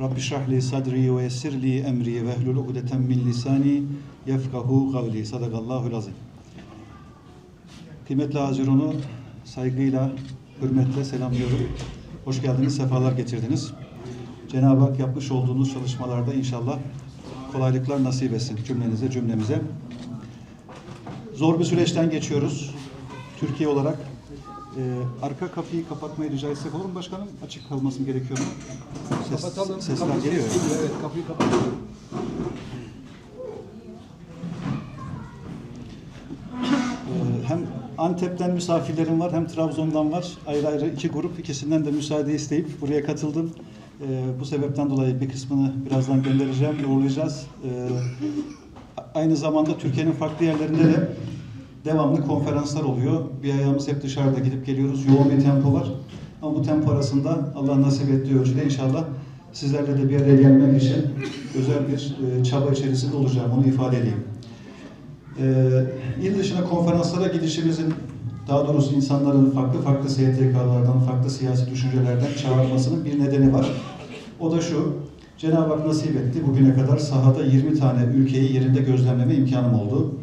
Rabbi şrahli sadri ve yessirli emri ve ehlul ugdeten min lisani yefkahu kavli. Sadakallahul azim. Kıymetli Hazirun'u saygıyla, hürmetle selamlıyorum. Hoş geldiniz, sefalar getirdiniz. Cenab-ı Hak yapmış olduğunuz çalışmalarda inşallah kolaylıklar nasip etsin cümlenize, cümlemize. Zor bir süreçten geçiyoruz. Türkiye olarak e, arka kapıyı kapatmayı rica etsek olur mu başkanım? Açık kalması mı gerekiyor mu? Ses, Kapatalım. Sesler Kapıyı- geliyor. ya. Evet, kapıyı kapatalım. Ee, Hem Antep'ten misafirlerim var hem Trabzon'dan var. Ayrı ayrı iki grup ikisinden de müsaade isteyip buraya katıldım. Ee, bu sebepten dolayı bir kısmını birazdan göndereceğim, uğurlayacağız. Ee, aynı zamanda Türkiye'nin farklı yerlerinde de devamlı konferanslar oluyor. Bir ayağımız hep dışarıda gidip geliyoruz. Yoğun bir tempo var. Ama bu tempo arasında Allah nasip ettiği ölçüde inşallah sizlerle de bir araya gelmek için özel bir e, çaba içerisinde olacağım. Onu ifade edeyim. Ee, il dışına konferanslara gidişimizin, daha doğrusu insanların farklı farklı STK'lardan, farklı siyasi düşüncelerden çağırmasının bir nedeni var. O da şu, Cenab-ı Hak nasip etti. Bugüne kadar sahada 20 tane ülkeyi yerinde gözlemleme imkanım oldu.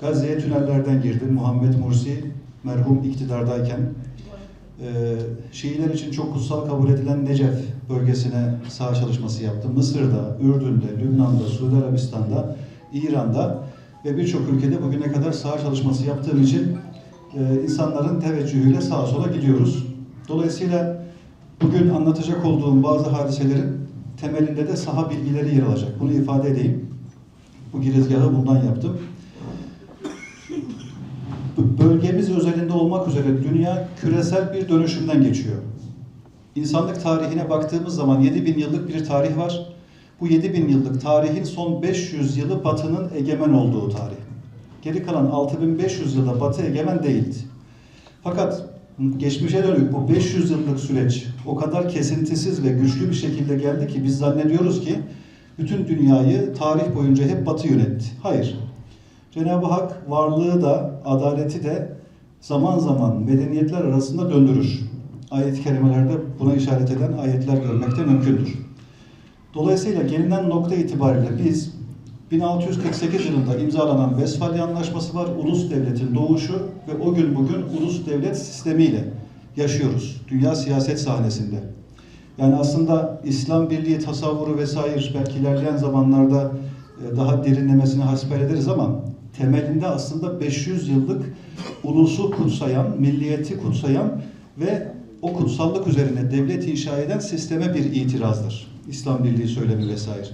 Gazze'ye tünellerden girdim. Muhammed Mursi merhum iktidardayken ee, Şiiler için çok kutsal kabul edilen Necef bölgesine saha çalışması yaptım. Mısır'da, Ürdün'de, Lübnan'da, Suudi Arabistan'da, İran'da ve birçok ülkede bugüne kadar saha çalışması yaptığım için e, insanların teveccühüyle sağa sola gidiyoruz. Dolayısıyla bugün anlatacak olduğum bazı hadiselerin temelinde de saha bilgileri yer alacak. Bunu ifade edeyim. Bu girizgahı bundan yaptım bölgemiz özelinde olmak üzere dünya küresel bir dönüşümden geçiyor. İnsanlık tarihine baktığımız zaman 7000 yıllık bir tarih var. Bu 7000 yıllık tarihin son 500 yılı Batı'nın egemen olduğu tarih. Geri kalan 6500 yılda Batı egemen değildi. Fakat geçmişe dönük bu 500 yıllık süreç o kadar kesintisiz ve güçlü bir şekilde geldi ki biz zannediyoruz ki bütün dünyayı tarih boyunca hep Batı yönetti. Hayır. Cenab-ı Hak varlığı da, adaleti de zaman zaman medeniyetler arasında döndürür. Ayet-i kerimelerde buna işaret eden ayetler görmekte mümkündür. Dolayısıyla gelinen nokta itibariyle biz 1648 yılında imzalanan Vesfalya Anlaşması var. Ulus devletin doğuşu ve o gün bugün ulus devlet sistemiyle yaşıyoruz. Dünya siyaset sahnesinde. Yani aslında İslam birliği tasavvuru vesaire belki ilerleyen zamanlarda e, daha derinlemesine hasbel ederiz ama temelinde aslında 500 yıllık ulusu kutsayan, milliyeti kutsayan ve o kutsallık üzerine devlet inşa eden sisteme bir itirazdır. İslam Birliği söylemi vesaire.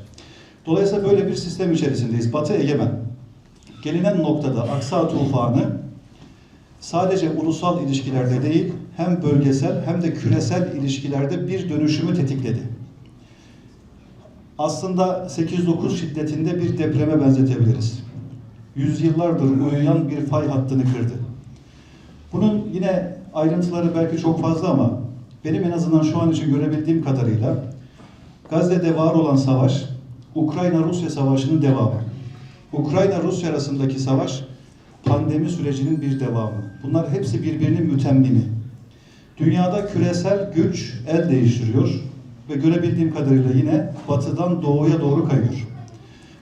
Dolayısıyla böyle bir sistem içerisindeyiz. Batı egemen. Gelinen noktada Aksa tufanı sadece ulusal ilişkilerde değil, hem bölgesel hem de küresel ilişkilerde bir dönüşümü tetikledi aslında 8-9 şiddetinde bir depreme benzetebiliriz. Yüzyıllardır uyuyan bir fay hattını kırdı. Bunun yine ayrıntıları belki çok fazla ama benim en azından şu an için görebildiğim kadarıyla Gazze'de var olan savaş Ukrayna-Rusya savaşının devamı. Ukrayna-Rusya arasındaki savaş pandemi sürecinin bir devamı. Bunlar hepsi birbirinin mütemmimi. Dünyada küresel güç el değiştiriyor ve görebildiğim kadarıyla yine batıdan doğuya doğru kayıyor.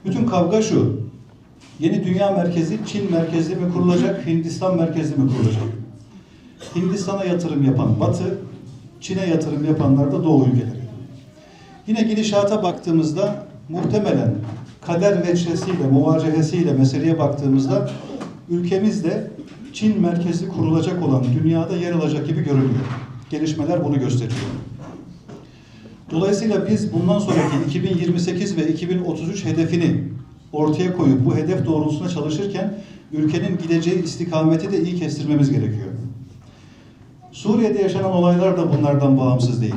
Bütün kavga şu, yeni dünya merkezi Çin merkezli mi kurulacak, Hindistan merkezli mi kurulacak? Hindistan'a yatırım yapan batı, Çin'e yatırım yapanlar da doğu ülkeleri. Yine gidişata baktığımızda muhtemelen kader veçhesiyle, muvacehesiyle meseleye baktığımızda ülkemizde Çin merkezli kurulacak olan dünyada yer alacak gibi görünüyor. Gelişmeler bunu gösteriyor. Dolayısıyla biz bundan sonraki 2028 ve 2033 hedefini ortaya koyup bu hedef doğrultusunda çalışırken ülkenin gideceği istikameti de iyi kestirmemiz gerekiyor. Suriye'de yaşanan olaylar da bunlardan bağımsız değil.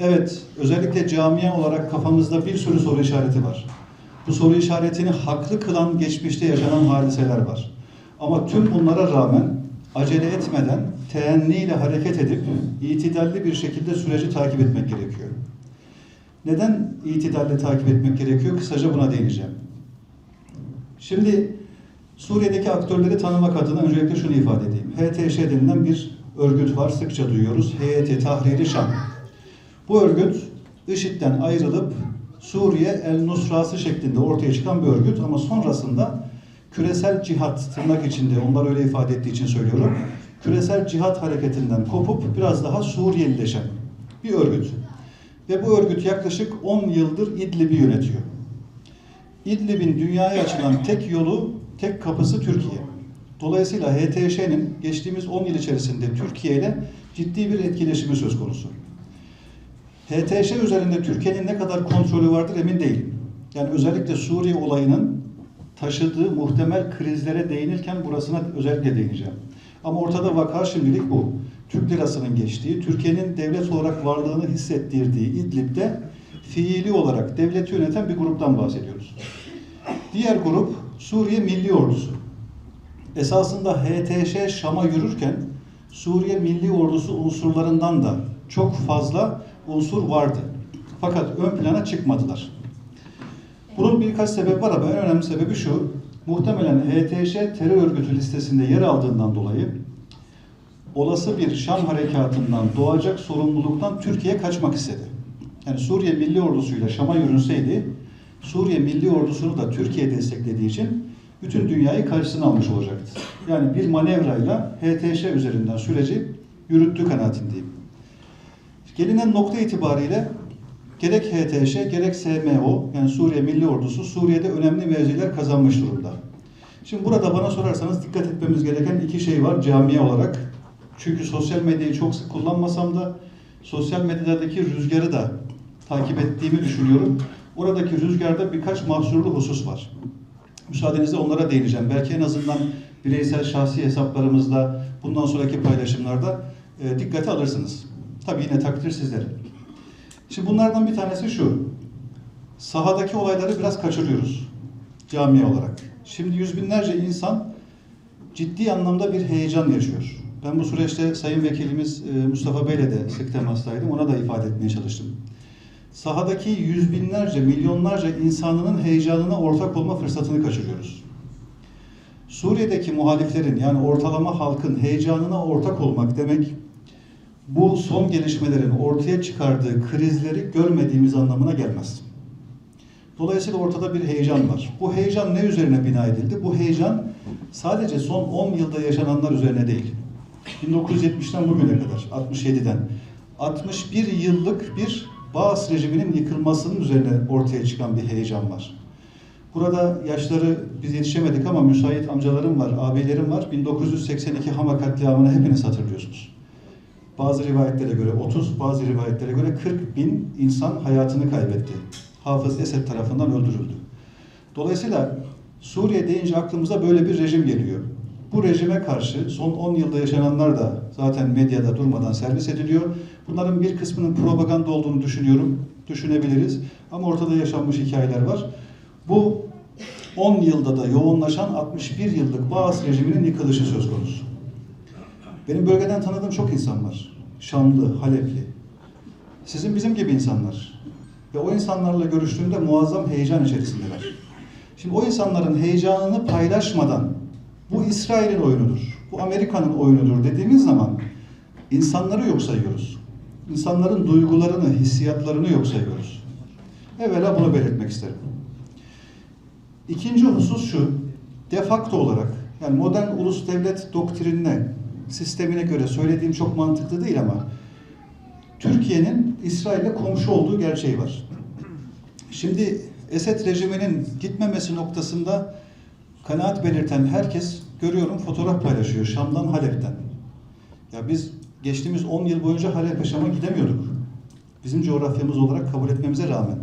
Evet, özellikle camia olarak kafamızda bir sürü soru işareti var. Bu soru işaretini haklı kılan geçmişte yaşanan hadiseler var. Ama tüm bunlara rağmen acele etmeden teenniyle hareket edip itidalli bir şekilde süreci takip etmek gerekiyor. Neden itidalli takip etmek gerekiyor? Kısaca buna değineceğim. Şimdi Suriye'deki aktörleri tanımak adına öncelikle şunu ifade edeyim. HTŞ denilen bir örgüt var, sıkça duyuyoruz. Heyeti Tahriri Şam. Bu örgüt IŞİD'den ayrılıp Suriye El Nusrası şeklinde ortaya çıkan bir örgüt ama sonrasında küresel cihat tırnak içinde onlar öyle ifade ettiği için söylüyorum. Küresel cihat hareketinden kopup biraz daha Suriyelileşen bir örgüt. Ve bu örgüt yaklaşık 10 yıldır İdlib'i yönetiyor. İdlib'in dünyaya açılan tek yolu, tek kapısı Türkiye. Dolayısıyla HTŞ'nin geçtiğimiz 10 yıl içerisinde Türkiye ile ciddi bir etkileşimi söz konusu. HTŞ üzerinde Türkiye'nin ne kadar kontrolü vardır emin değilim. Yani özellikle Suriye olayının taşıdığı muhtemel krizlere değinirken burasına özellikle değineceğim. Ama ortada vaka şimdilik bu. Türk lirasının geçtiği, Türkiye'nin devlet olarak varlığını hissettirdiği İdlib'de fiili olarak devleti yöneten bir gruptan bahsediyoruz. Diğer grup Suriye Milli Ordusu. Esasında HTŞ Şam'a yürürken Suriye Milli Ordusu unsurlarından da çok fazla unsur vardı. Fakat ön plana çıkmadılar. Bunun birkaç sebebi var ama en önemli sebebi şu. Muhtemelen HTŞ terör örgütü listesinde yer aldığından dolayı olası bir Şam harekatından doğacak sorumluluktan Türkiye kaçmak istedi. Yani Suriye Milli Ordusu'yla Şam'a yürünseydi Suriye Milli Ordusu'nu da Türkiye desteklediği için bütün dünyayı karşısına almış olacaktı. Yani bir manevrayla HTŞ üzerinden süreci yürüttüğü kanaatindeyim. Gelinen nokta itibariyle gerek HTŞ gerek SMO yani Suriye Milli Ordusu Suriye'de önemli mevziler kazanmış durumda. Şimdi burada bana sorarsanız dikkat etmemiz gereken iki şey var camia olarak. Çünkü sosyal medyayı çok sık kullanmasam da sosyal medyadaki rüzgarı da takip ettiğimi düşünüyorum. Oradaki rüzgarda birkaç mahsurlu husus var. Müsaadenizle onlara değineceğim. Belki en azından bireysel şahsi hesaplarımızda bundan sonraki paylaşımlarda e, dikkate alırsınız. Tabii yine takdir sizlerin. Şimdi bunlardan bir tanesi şu. Sahadaki olayları biraz kaçırıyoruz cami olarak. Şimdi yüz binlerce insan ciddi anlamda bir heyecan yaşıyor. Ben bu süreçte Sayın Vekilimiz e, Mustafa Bey'le de sık temastaydım. Ona da ifade etmeye çalıştım. Sahadaki yüz binlerce, milyonlarca insanının heyecanına ortak olma fırsatını kaçırıyoruz. Suriye'deki muhaliflerin yani ortalama halkın heyecanına ortak olmak demek bu son gelişmelerin ortaya çıkardığı krizleri görmediğimiz anlamına gelmez. Dolayısıyla ortada bir heyecan var. Bu heyecan ne üzerine bina edildi? Bu heyecan sadece son 10 yılda yaşananlar üzerine değil. 1970'ten bugüne kadar, 67'den 61 yıllık bir Baas rejiminin yıkılmasının üzerine ortaya çıkan bir heyecan var. Burada yaşları biz yetişemedik ama müsait amcalarım var, abilerim var. 1982 Hama katliamını hepiniz hatırlıyorsunuz. Bazı rivayetlere göre 30, bazı rivayetlere göre 40 bin insan hayatını kaybetti. Hafız Esed tarafından öldürüldü. Dolayısıyla Suriye deyince aklımıza böyle bir rejim geliyor. Bu rejime karşı son 10 yılda yaşananlar da zaten medyada durmadan servis ediliyor. Bunların bir kısmının propaganda olduğunu düşünüyorum, düşünebiliriz. Ama ortada yaşanmış hikayeler var. Bu 10 yılda da yoğunlaşan 61 yıllık Baas rejiminin yıkılışı söz konusu. Benim bölgeden tanıdığım çok insan var. Şamlı, Halepli. Sizin bizim gibi insanlar. Ve o insanlarla görüştüğümde muazzam heyecan içerisindeler. Şimdi o insanların heyecanını paylaşmadan bu İsrail'in oyunudur, bu Amerika'nın oyunudur dediğimiz zaman insanları yok sayıyoruz. İnsanların duygularını, hissiyatlarını yok sayıyoruz. Evvela bunu belirtmek isterim. İkinci husus şu, de facto olarak yani modern ulus devlet doktrinine, sistemine göre söylediğim çok mantıklı değil ama Türkiye'nin İsrail'le komşu olduğu gerçeği var. Şimdi Esed rejiminin gitmemesi noktasında kanaat belirten herkes görüyorum fotoğraf paylaşıyor Şam'dan Halep'ten. Ya biz geçtiğimiz 10 yıl boyunca Halep'e Şam'a gidemiyorduk. Bizim coğrafyamız olarak kabul etmemize rağmen.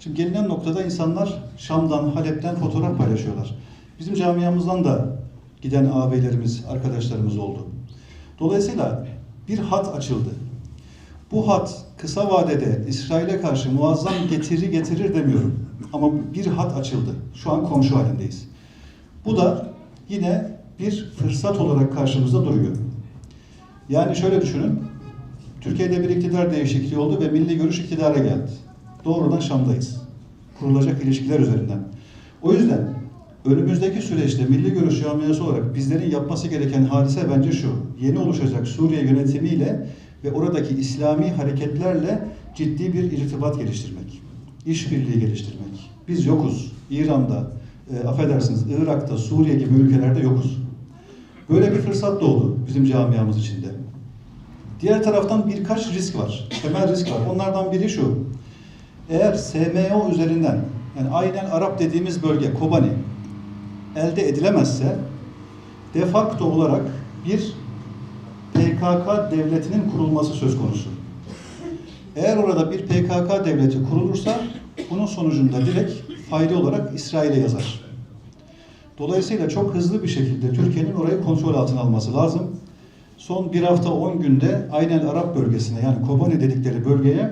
Şimdi gelinen noktada insanlar Şam'dan, Halep'ten fotoğraf paylaşıyorlar. Bizim camiamızdan da giden ağabeylerimiz, arkadaşlarımız oldu. Dolayısıyla bir hat açıldı. Bu hat kısa vadede İsrail'e karşı muazzam getiri getirir demiyorum. Ama bir hat açıldı. Şu an komşu halindeyiz. Bu da yine bir fırsat olarak karşımızda duruyor. Yani şöyle düşünün. Türkiye'de bir iktidar değişikliği oldu ve milli görüş iktidara geldi. Doğrudan Şam'dayız. Kurulacak ilişkiler üzerinden. O yüzden önümüzdeki süreçte milli görüş camiası olarak bizlerin yapması gereken hadise bence şu. Yeni oluşacak Suriye yönetimiyle ve oradaki İslami hareketlerle ciddi bir irtibat geliştirmek, işbirliği geliştirmek. Biz yokuz. İran'da, e, affedersiniz Irak'ta, Suriye gibi ülkelerde yokuz. Böyle bir fırsat doğdu bizim camiamız içinde. Diğer taraftan birkaç risk var. Temel risk var. Onlardan biri şu. Eğer SMO üzerinden yani aynen Arap dediğimiz bölge Kobani elde edilemezse de facto olarak bir PKK devletinin kurulması söz konusu. Eğer orada bir PKK devleti kurulursa bunun sonucunda direkt faili olarak İsrail'e yazar. Dolayısıyla çok hızlı bir şekilde Türkiye'nin orayı kontrol altına alması lazım. Son bir hafta 10 günde aynen Arap bölgesine yani Kobani dedikleri bölgeye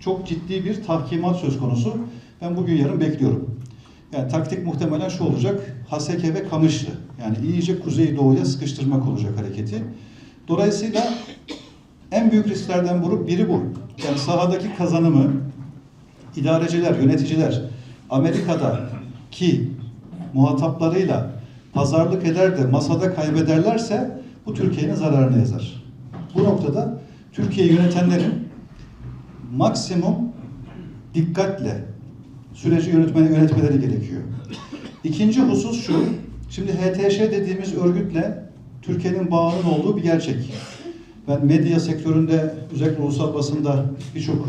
çok ciddi bir tahkimat söz konusu. Ben bugün yarın bekliyorum. Yani taktik muhtemelen şu olacak. Haseke ve Kamışlı. Yani iyice kuzeydoğuya sıkıştırmak olacak hareketi. Dolayısıyla en büyük risklerden biri, biri bu. Yani sahadaki kazanımı idareciler, yöneticiler Amerika'da ki muhataplarıyla pazarlık eder de masada kaybederlerse bu Türkiye'nin zararına yazar. Bu noktada Türkiye yönetenlerin maksimum dikkatle süreci yönetmeni yönetmeleri gerekiyor. İkinci husus şu, şimdi HTŞ dediğimiz örgütle Türkiye'nin bağının olduğu bir gerçek. Ben medya sektöründe özellikle ulusal basında birçok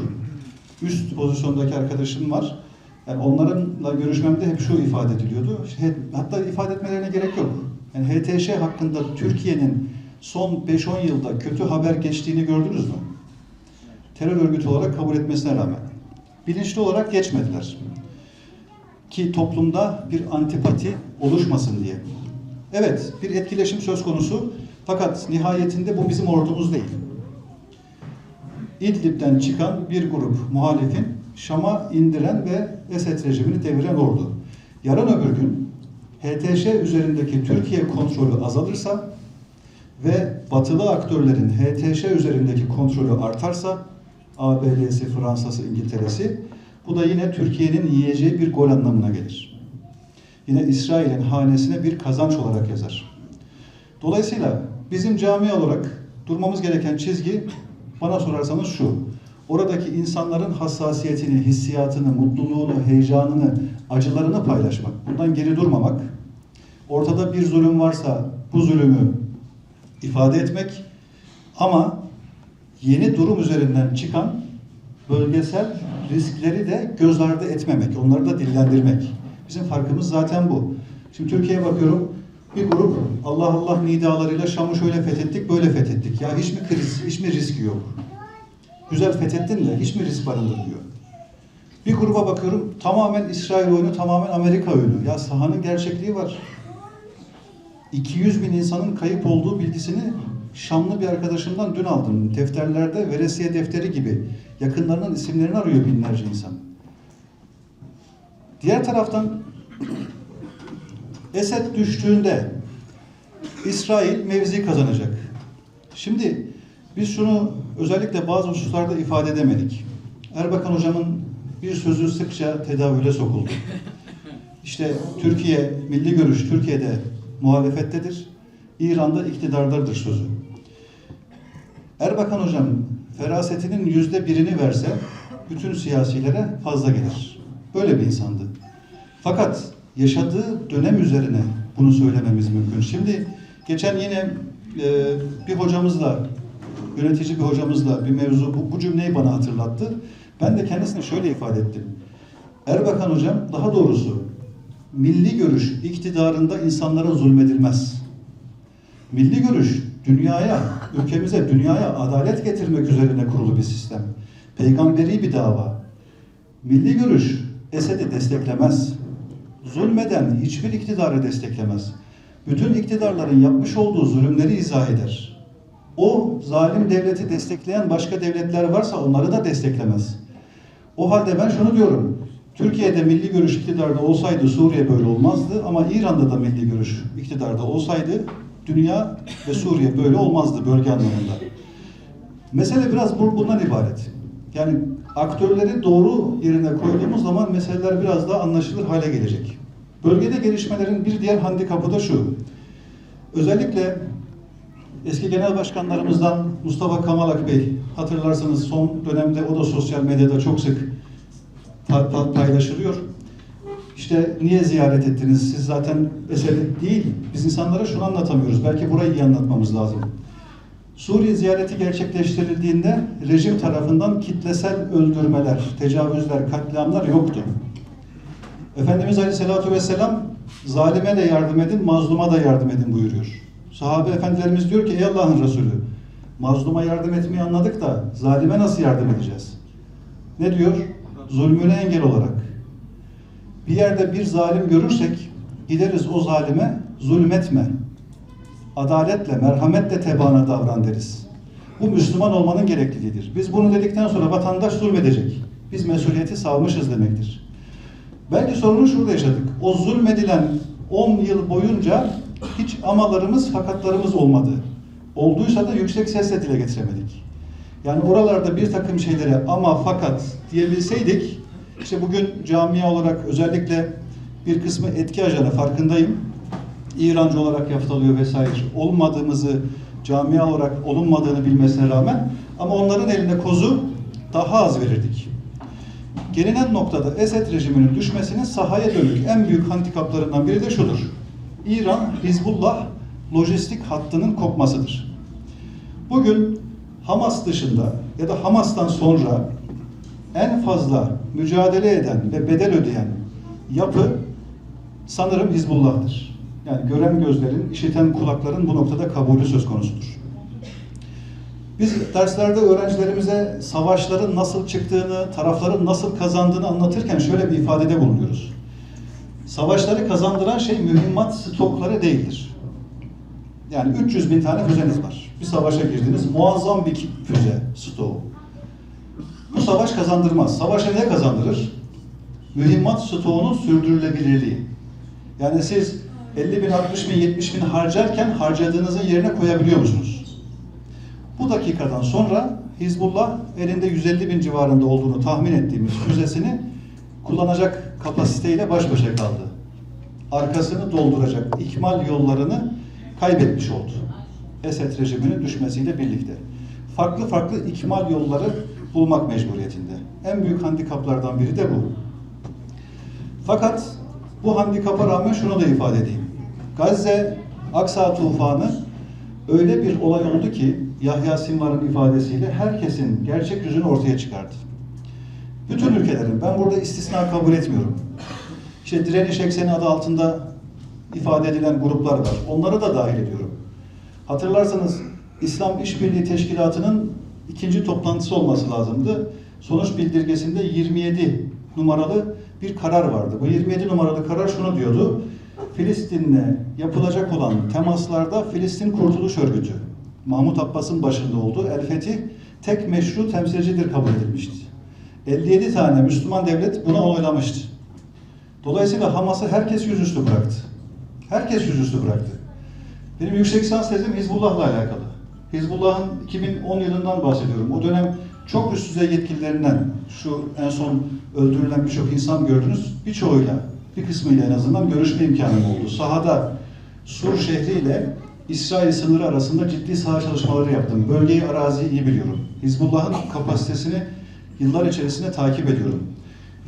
üst pozisyondaki arkadaşım var. Yani onlarla görüşmemde hep şu ifade ediliyordu. Şey, Hatta ifade etmelerine gerek yok. Yani HTŞ hakkında Türkiye'nin son 5-10 yılda kötü haber geçtiğini gördünüz mü? Terör örgütü olarak kabul etmesine rağmen. Bilinçli olarak geçmediler. Ki toplumda bir antipati oluşmasın diye. Evet, bir etkileşim söz konusu. Fakat nihayetinde bu bizim ordumuz değil. İdlib'den çıkan bir grup muhalifin Şam'a indiren ve Esed rejimini deviren ordu. Yarın öbür gün HTŞ üzerindeki Türkiye kontrolü azalırsa ve batılı aktörlerin HTŞ üzerindeki kontrolü artarsa ABD'si, Fransa'sı, İngiltere'si bu da yine Türkiye'nin yiyeceği bir gol anlamına gelir. Yine İsrail'in hanesine bir kazanç olarak yazar. Dolayısıyla bizim cami olarak durmamız gereken çizgi bana sorarsanız şu. Oradaki insanların hassasiyetini, hissiyatını, mutluluğunu, heyecanını, acılarını paylaşmak. Bundan geri durmamak. Ortada bir zulüm varsa bu zulümü ifade etmek. Ama yeni durum üzerinden çıkan bölgesel riskleri de göz ardı etmemek. Onları da dillendirmek. Bizim farkımız zaten bu. Şimdi Türkiye'ye bakıyorum. Bir grup Allah Allah nidalarıyla Şam'ı şöyle fethettik, böyle fethettik. Ya hiç mi kriz, hiç mi risk yok? Güzel fethettin de hiç mi risk barındırmıyor? Bir gruba bakıyorum tamamen İsrail oyunu, tamamen Amerika oyunu. Ya sahanın gerçekliği var. 200 bin insanın kayıp olduğu bilgisini Şamlı bir arkadaşımdan dün aldım. Defterlerde veresiye defteri gibi yakınlarının isimlerini arıyor binlerce insan. Diğer taraftan Esed düştüğünde İsrail mevzi kazanacak. Şimdi biz şunu özellikle bazı hususlarda ifade edemedik. Erbakan hocamın bir sözü sıkça tedavüle sokuldu. İşte Türkiye, milli görüş Türkiye'de muhalefettedir. İran'da iktidardadır sözü. Erbakan hocam ferasetinin yüzde birini verse bütün siyasilere fazla gelir. Böyle bir insandı. Fakat yaşadığı dönem üzerine bunu söylememiz mümkün. Şimdi geçen yine e, bir hocamızla, yönetici bir hocamızla bir mevzu bu, bu cümleyi bana hatırlattı. Ben de kendisine şöyle ifade ettim. Erbakan hocam daha doğrusu milli görüş iktidarında insanlara zulmedilmez. Milli görüş dünyaya, ülkemize, dünyaya adalet getirmek üzerine kurulu bir sistem. Peygamberi bir dava. Milli görüş Esed'i desteklemez. Zulmeden hiçbir iktidarı desteklemez. Bütün iktidarların yapmış olduğu zulümleri izah eder. O zalim devleti destekleyen başka devletler varsa onları da desteklemez. O halde ben şunu diyorum. Türkiye'de milli görüş iktidarda olsaydı Suriye böyle olmazdı ama İran'da da milli görüş iktidarda olsaydı dünya ve Suriye böyle olmazdı bölge anlamında. Mesele biraz bu- bundan ibaret. Yani aktörleri doğru yerine koyduğumuz zaman meseleler biraz daha anlaşılır hale gelecek. Bölgede gelişmelerin bir diğer handikapı da şu. Özellikle Eski genel başkanlarımızdan Mustafa Kamalak Bey, hatırlarsanız son dönemde o da sosyal medyada çok sık pa- pa- paylaşılıyor. İşte niye ziyaret ettiniz? Siz zaten mesele değil. Biz insanlara şunu anlatamıyoruz. Belki burayı iyi anlatmamız lazım. Suriye ziyareti gerçekleştirildiğinde rejim tarafından kitlesel öldürmeler, tecavüzler, katliamlar yoktu. Efendimiz Aleyhisselatü Vesselam zalime de yardım edin, mazluma da yardım edin buyuruyor. Sahabe efendilerimiz diyor ki ey Allah'ın Resulü mazluma yardım etmeyi anladık da zalime nasıl yardım edeceğiz? Ne diyor? Zulmüne engel olarak. Bir yerde bir zalim görürsek gideriz o zalime zulmetme. Adaletle, merhametle tebana davran deriz. Bu Müslüman olmanın gerekliliğidir. Biz bunu dedikten sonra vatandaş zulmedecek. Biz mesuliyeti savmışız demektir. Belki sorunu şurada yaşadık. O zulmedilen 10 yıl boyunca hiç amalarımız, fakatlarımız olmadı. Olduysa da yüksek sesle dile getiremedik. Yani oralarda bir takım şeylere ama fakat diyebilseydik, işte bugün camia olarak özellikle bir kısmı etki ajanı farkındayım. İrancı olarak yaftalıyor vesaire. Olmadığımızı, camia olarak olunmadığını bilmesine rağmen ama onların elinde kozu daha az verirdik. Gelinen noktada Esed rejiminin düşmesinin sahaya dönük en büyük handikaplarından biri de şudur. İran, Hizbullah lojistik hattının kopmasıdır. Bugün Hamas dışında ya da Hamas'tan sonra en fazla mücadele eden ve bedel ödeyen yapı sanırım Hizbullah'tır. Yani gören gözlerin, işiten kulakların bu noktada kabulü söz konusudur. Biz derslerde öğrencilerimize savaşların nasıl çıktığını, tarafların nasıl kazandığını anlatırken şöyle bir ifadede bulunuyoruz. Savaşları kazandıran şey mühimmat stokları değildir. Yani 300 bin tane füzeniz var. Bir savaşa girdiniz, muazzam bir füze stoğu. Bu savaş kazandırmaz. Savaşa ne kazandırır? Mühimmat stoğunun sürdürülebilirliği. Yani siz 50 bin, 60 bin, 70 bin harcarken harcadığınızın yerine koyabiliyor musunuz? Bu dakikadan sonra Hizbullah elinde 150 bin civarında olduğunu tahmin ettiğimiz füzesini kullanacak kapasiteyle baş başa kaldı. Arkasını dolduracak ikmal yollarını kaybetmiş oldu. Esed rejiminin düşmesiyle birlikte. Farklı farklı ikmal yolları bulmak mecburiyetinde. En büyük handikaplardan biri de bu. Fakat bu handikapa rağmen şunu da ifade edeyim. Gazze Aksa tufanı öyle bir olay oldu ki Yahya Sinvar'ın ifadesiyle herkesin gerçek yüzünü ortaya çıkardı. Bütün ülkelerin, ben burada istisna kabul etmiyorum. İşte direniş ekseni adı altında ifade edilen gruplar var. Onları da dahil ediyorum. Hatırlarsanız İslam İşbirliği Teşkilatı'nın ikinci toplantısı olması lazımdı. Sonuç bildirgesinde 27 numaralı bir karar vardı. Bu 27 numaralı karar şunu diyordu. Filistin'le yapılacak olan temaslarda Filistin Kurtuluş Örgütü, Mahmut Abbas'ın başında olduğu El Fetih tek meşru temsilcidir kabul edilmişti. 57 tane Müslüman devlet buna oylamıştı. Dolayısıyla Hamas'ı herkes yüzüstü bıraktı. Herkes yüzüstü bıraktı. Benim yüksek lisans tezim Hizbullah'la alakalı. Hizbullah'ın 2010 yılından bahsediyorum. O dönem çok üst düzey yetkililerinden, şu en son öldürülen birçok insan gördünüz, birçoğuyla, bir kısmıyla en azından görüşme imkanım oldu. Sahada Sur şehri ile İsrail sınırı arasında ciddi saha çalışmaları yaptım. Bölgeyi, araziyi iyi biliyorum. Hizbullah'ın kapasitesini yıllar içerisinde takip ediyorum.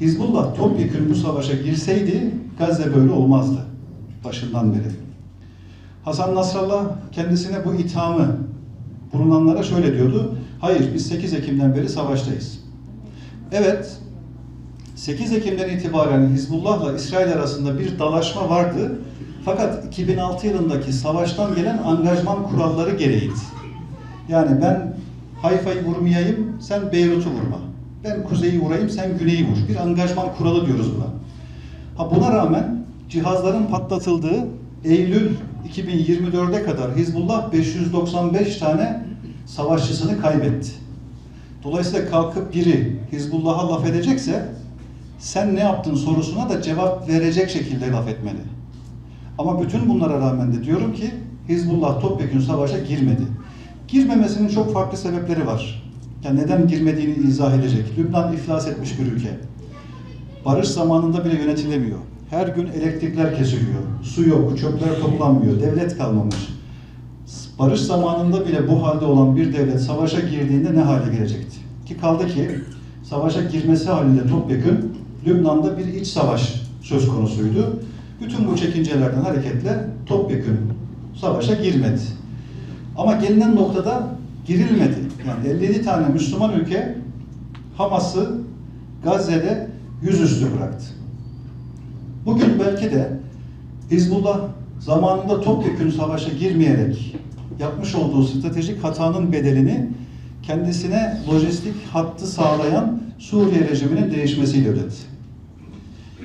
Hizbullah topyekun bu savaşa girseydi Gazze böyle olmazdı başından beri. Hasan Nasrallah kendisine bu ithamı bulunanlara şöyle diyordu. Hayır biz 8 Ekim'den beri savaştayız. Evet 8 Ekim'den itibaren Hizbullah'la İsrail arasında bir dalaşma vardı. Fakat 2006 yılındaki savaştan gelen angajman kuralları gereğiydi. Yani ben Hayfa'yı vurmayayım, sen Beyrut'u vurma. Ben kuzeyi vurayım, sen güneyi vur. Bir angajman kuralı diyoruz buna. Ha buna rağmen cihazların patlatıldığı Eylül 2024'e kadar Hizbullah 595 tane savaşçısını kaybetti. Dolayısıyla kalkıp biri Hizbullah'a laf edecekse sen ne yaptın sorusuna da cevap verecek şekilde laf etmeli. Ama bütün bunlara rağmen de diyorum ki Hizbullah topyekun savaşa girmedi. Girmemesinin çok farklı sebepleri var. Yani neden girmediğini izah edecek. Lübnan iflas etmiş bir ülke. Barış zamanında bile yönetilemiyor. Her gün elektrikler kesiliyor. Su yok, çöpler toplanmıyor, devlet kalmamış. barış zamanında bile bu halde olan bir devlet savaşa girdiğinde ne hale gelecekti? Ki kaldı ki savaşa girmesi halinde topyekun Lübnan'da bir iç savaş söz konusuydu. Bütün bu çekincelerden hareketle topyekun savaşa girmedi. Ama gelinen noktada girilmedi. Yani 57 tane Müslüman ülke Hamas'ı Gazze'de yüzüstü bıraktı. Bugün belki de Hizbullah zamanında topyekun savaşa girmeyerek yapmış olduğu stratejik hatanın bedelini kendisine lojistik hattı sağlayan Suriye rejiminin değişmesiyle ödedi.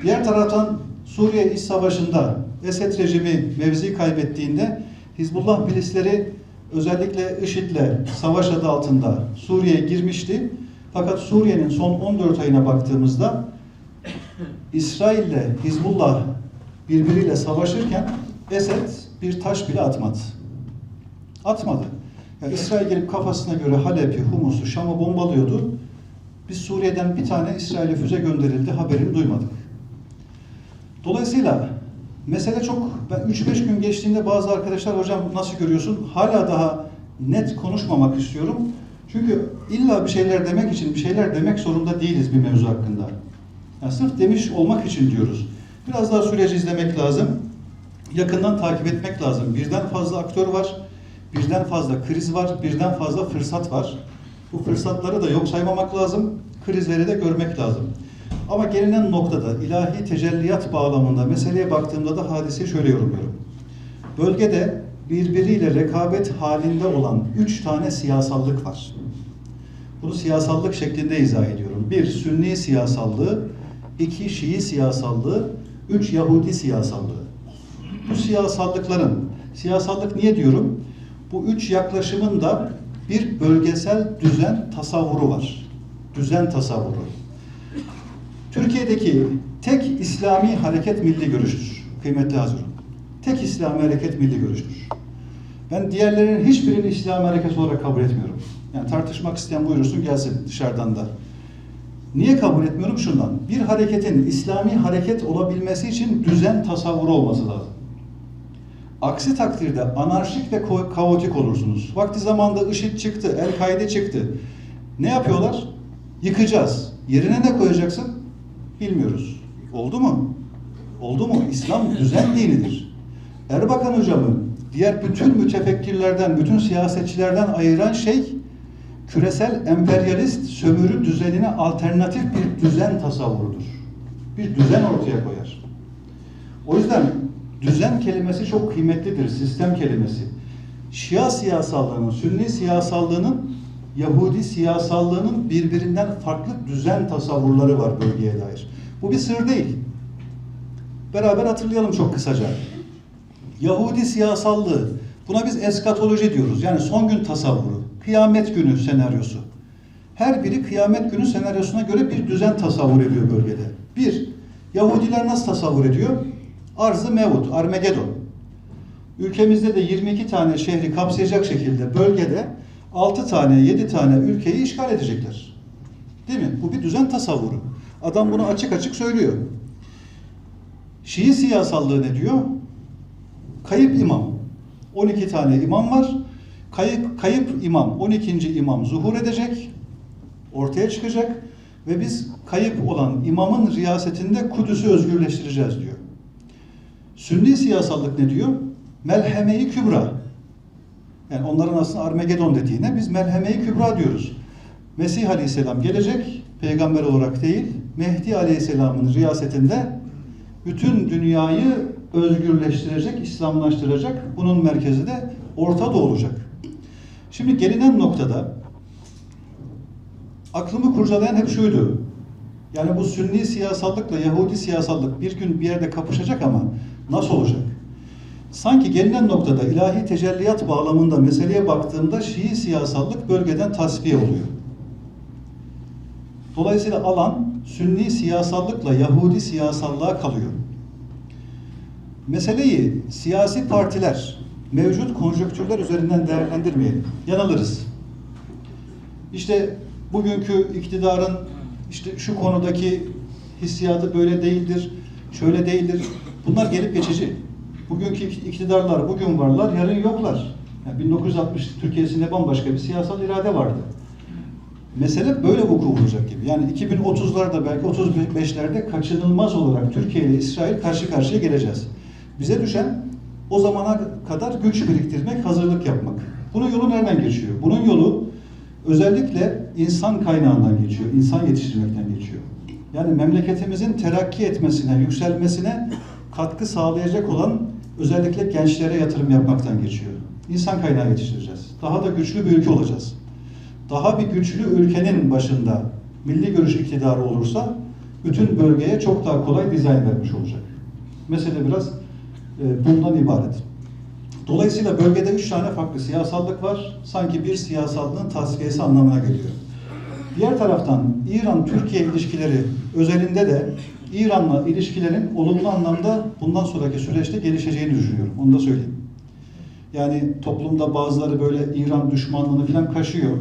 Diğer taraftan Suriye İç Savaşı'nda Esed rejimi mevzi kaybettiğinde Hizbullah milisleri özellikle IŞİD'le savaş adı altında Suriye'ye girmişti. Fakat Suriye'nin son 14 ayına baktığımızda İsrail'le Hizbullah birbiriyle savaşırken Esed bir taş bile atmadı. Atmadı. Yani İsrail gelip kafasına göre Halep'i, Humus'u, Şam'ı bombalıyordu. Biz Suriye'den bir tane İsrail'e füze gönderildi, haberini duymadık. Dolayısıyla mesele çok, ben 3-5 gün geçtiğinde bazı arkadaşlar hocam nasıl görüyorsun? Hala daha net konuşmamak istiyorum. Çünkü illa bir şeyler demek için bir şeyler demek zorunda değiliz bir mevzu hakkında. Yani sırf demiş olmak için diyoruz. Biraz daha süreci izlemek lazım. Yakından takip etmek lazım. Birden fazla aktör var. Birden fazla kriz var. Birden fazla fırsat var. Bu fırsatları da yok saymamak lazım. Krizleri de görmek lazım. Ama gelinen noktada ilahi tecelliyat bağlamında meseleye baktığımda da hadiseyi şöyle yorumluyorum. Bölgede birbiriyle rekabet halinde olan üç tane siyasallık var. Bunu siyasallık şeklinde izah ediyorum. Bir, Sünni siyasallığı, iki, Şii siyasallığı, üç, Yahudi siyasallığı. Bu siyasallıkların, siyasallık niye diyorum? Bu üç yaklaşımın da bir bölgesel düzen tasavvuru var. Düzen tasavvuru. Türkiye'deki tek İslami hareket milli görüştür. Kıymetli Hazırım. Tek İslami hareket milli görüştür. Ben diğerlerinin hiçbirini İslami hareket olarak kabul etmiyorum. Yani tartışmak isteyen buyursun gelsin dışarıdan da. Niye kabul etmiyorum? Şundan. Bir hareketin İslami hareket olabilmesi için düzen tasavvuru olması lazım. Aksi takdirde anarşik ve kaotik olursunuz. Vakti zamanında IŞİD çıktı, El-Kaide çıktı. Ne yapıyorlar? Yıkacağız. Yerine ne koyacaksın? Bilmiyoruz. Oldu mu? Oldu mu? İslam düzen dinidir. Erbakan hocamı diğer bütün mütefekkirlerden, bütün siyasetçilerden ayıran şey küresel emperyalist sömürü düzenine alternatif bir düzen tasavvurudur. Bir düzen ortaya koyar. O yüzden düzen kelimesi çok kıymetlidir, sistem kelimesi. Şia siyasallığının, Sünni siyasallığının, Yahudi siyasallığının birbirinden farklı düzen tasavvurları var bölgeye dair. Bu bir sır değil. Beraber hatırlayalım çok kısaca. Yahudi siyasallığı, buna biz eskatoloji diyoruz. Yani son gün tasavvuru, kıyamet günü senaryosu. Her biri kıyamet günü senaryosuna göre bir düzen tasavvur ediyor bölgede. Bir, Yahudiler nasıl tasavvur ediyor? Arz-ı Mevut, Armagedon. Ülkemizde de 22 tane şehri kapsayacak şekilde bölgede 6 tane, 7 tane ülkeyi işgal edecekler. Değil mi? Bu bir düzen tasavvuru. Adam bunu açık açık söylüyor. Şii siyasallığı ne diyor? Kayıp imam. 12 tane imam var. Kayıp, kayıp imam, 12. imam zuhur edecek, ortaya çıkacak ve biz kayıp olan imamın riyasetinde Kudüs'ü özgürleştireceğiz diyor. Sünni siyasallık ne diyor? Melheme-i Kübra. Yani onların aslında Armagedon dediğine biz Melheme-i Kübra diyoruz. Mesih Aleyhisselam gelecek, peygamber olarak değil, Mehdi Aleyhisselam'ın riyasetinde bütün dünyayı özgürleştirecek, İslamlaştıracak. Bunun merkezi de Orta Doğu olacak. Şimdi gelinen noktada aklımı kurcalayan hep şuydu. Yani bu Sünni siyasallıkla Yahudi siyasallık bir gün bir yerde kapışacak ama nasıl olacak? Sanki gelinen noktada ilahi tecelliyat bağlamında meseleye baktığımda Şii siyasallık bölgeden tasfiye oluyor. Dolayısıyla alan Sünni siyasallıkla Yahudi siyasallığa kalıyor. Meseleyi siyasi partiler, mevcut konjonktürler üzerinden değerlendirmeyelim. Yanılırız. İşte bugünkü iktidarın işte şu konudaki hissiyatı böyle değildir, şöyle değildir. Bunlar gelip geçici. Bugünkü iktidarlar bugün varlar, yarın yoklar. Yani 1960 Türkiye'sinde bambaşka bir siyasal irade vardı. Mesele böyle vuku bulacak gibi. Yani 2030'larda belki 35'lerde kaçınılmaz olarak Türkiye ile İsrail karşı karşıya geleceğiz. Bize düşen o zamana kadar güç biriktirmek, hazırlık yapmak. Bunun yolu nereden geçiyor? Bunun yolu özellikle insan kaynağından geçiyor, insan yetiştirmekten geçiyor. Yani memleketimizin terakki etmesine, yükselmesine katkı sağlayacak olan özellikle gençlere yatırım yapmaktan geçiyor. İnsan kaynağı yetiştireceğiz. Daha da güçlü bir ülke olacağız. Daha bir güçlü ülkenin başında milli görüş iktidarı olursa bütün bölgeye çok daha kolay dizayn vermiş olacak. Mesele biraz e, bundan ibaret. Dolayısıyla bölgede üç tane farklı siyasallık var. Sanki bir siyasallığın tasfiyesi anlamına geliyor. Diğer taraftan İran-Türkiye ilişkileri özelinde de İran'la ilişkilerin olumlu anlamda bundan sonraki süreçte gelişeceğini düşünüyorum. Onu da söyleyeyim. Yani toplumda bazıları böyle İran düşmanlığını falan kaşıyor.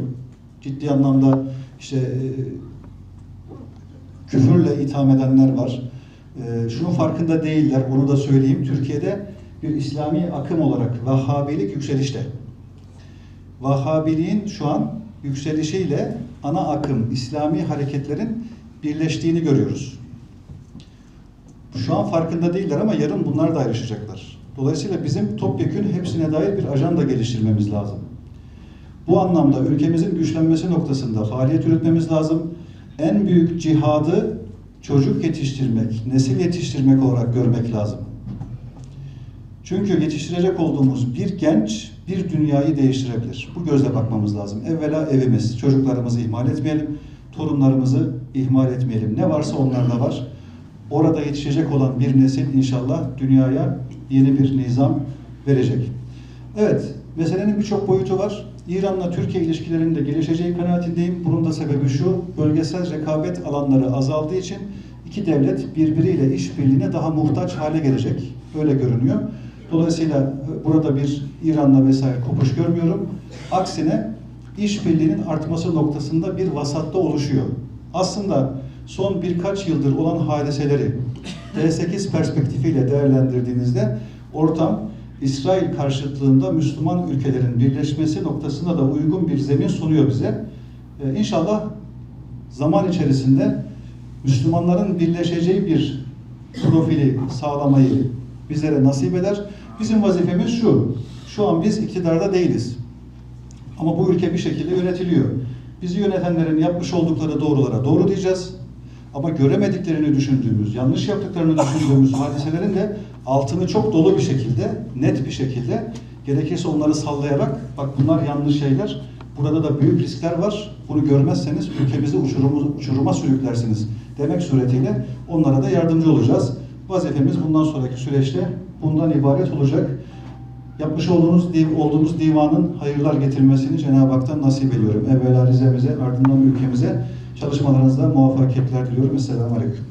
Ciddi anlamda işte e, küfürle itham edenler var. E, şunun farkında değiller, onu da söyleyeyim. Türkiye'de bir İslami akım olarak Vahhabilik yükselişte. Vahhabiliğin şu an yükselişiyle ana akım İslami hareketlerin birleştiğini görüyoruz. Şu an farkında değiller ama yarın bunlar da ayrışacaklar. Dolayısıyla bizim topyekün hepsine dair bir ajanda geliştirmemiz lazım. Bu anlamda ülkemizin güçlenmesi noktasında faaliyet yürütmemiz lazım. En büyük cihadı çocuk yetiştirmek, nesil yetiştirmek olarak görmek lazım. Çünkü yetiştirecek olduğumuz bir genç bir dünyayı değiştirebilir. Bu gözle bakmamız lazım. Evvela evimiz, çocuklarımızı ihmal etmeyelim, torunlarımızı ihmal etmeyelim. Ne varsa onlarda var. Orada yetişecek olan bir nesil inşallah dünyaya yeni bir nizam verecek. Evet, meselenin birçok boyutu var. İran'la Türkiye ilişkilerinde gelişeceği kanaatindeyim. Bunun da sebebi şu, bölgesel rekabet alanları azaldığı için iki devlet birbiriyle işbirliğine daha muhtaç hale gelecek. Öyle görünüyor. Dolayısıyla burada bir İran'la vesaire kopuş görmüyorum. Aksine işbirliğinin artması noktasında bir vasatta oluşuyor. Aslında son birkaç yıldır olan hadiseleri D8 perspektifiyle değerlendirdiğinizde ortam İsrail karşıtlığında Müslüman ülkelerin birleşmesi noktasında da uygun bir zemin sunuyor bize. Ee, inşallah zaman içerisinde Müslümanların birleşeceği bir profili sağlamayı bizlere nasip eder. Bizim vazifemiz şu. Şu an biz iktidarda değiliz. Ama bu ülke bir şekilde yönetiliyor. Bizi yönetenlerin yapmış oldukları doğrulara doğru diyeceğiz. Ama göremediklerini düşündüğümüz, yanlış yaptıklarını düşündüğümüz hadiselerin de altını çok dolu bir şekilde, net bir şekilde gerekirse onları sallayarak bak bunlar yanlış şeyler, burada da büyük riskler var. Bunu görmezseniz ülkemizi uçuruma, uçuruma sürüklersiniz demek suretiyle onlara da yardımcı olacağız. Vazifemiz bundan sonraki süreçte bundan ibaret olacak. Yapmış olduğunuz olduğumuz divanın hayırlar getirmesini Cenab-ı Hak'tan nasip ediyorum. Evvela Rize'mize, ardından ülkemize çalışmalarınızda muvaffakiyetler diliyorum. Esselamu Aleyküm.